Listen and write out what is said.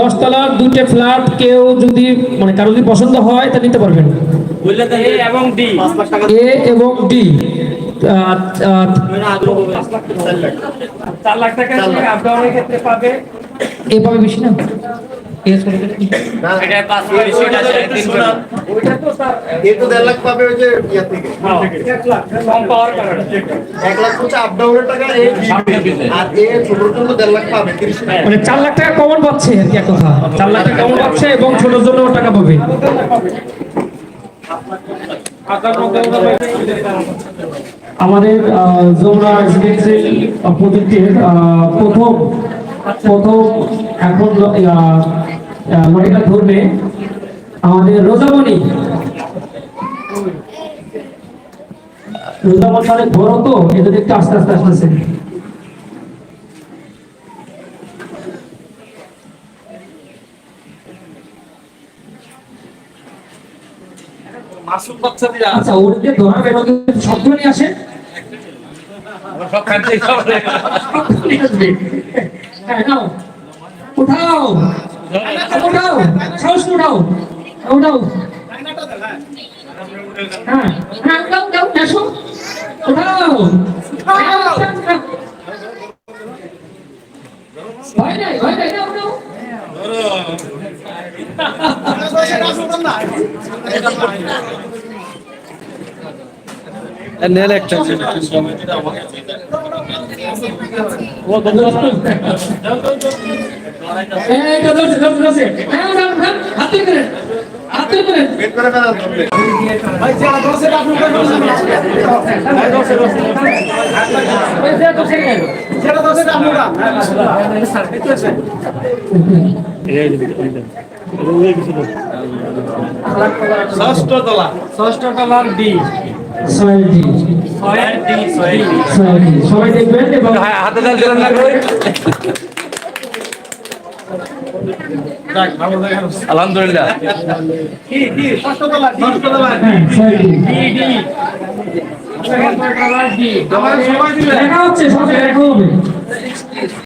দশতলার দুটো ফ্ল্যাট কেউ যদি মানে কারও যদি পছন্দ হয় তা নিতে পারবেন। এ এবং ডি। এ এবং ডি। চার লাখ টাকা আপ ডাউনের এ পাবে বেশি না? মানে চার লাখ টাকা কমন পাচ্ছে এক কথা? চার লাখ টাকা কমন পাচ্ছে এবং ছোটোর জন্য টাকা পাবে। আমাদের যমুনা রেসিডেন্সিয়াল প্রজেক্টের আহ, প্রথম প্রথম এখন লড়াইটা ধরবে আমাদের রোজামণি। রোজামণি অনেক বড় তো এটা দেখতে আস্তে আস্তে আসতেছে। মাসুম আচ্ছা ওদেরকে ধরা বের শব্দ নিয়ে আসে? সব হ্যাঁ উঠাও সাহস উঠাও উঠাও হ্যাঁ হ্যাঁ উঠাও উঠাও এসো উঠাও ভয় নাই ভয় নাই হ্যাঁ ফেলা ধরবে ষষ্ঠ তলা। ষষ্ঠ তলার ডি। ছয়টি সবাই দেখবেন এবং হাতে দাল দিলেন না কই? আলহামদুলিল্লাহ। হ্যাঁ সবাই দেখা হচ্ছে সব দেখা হবে।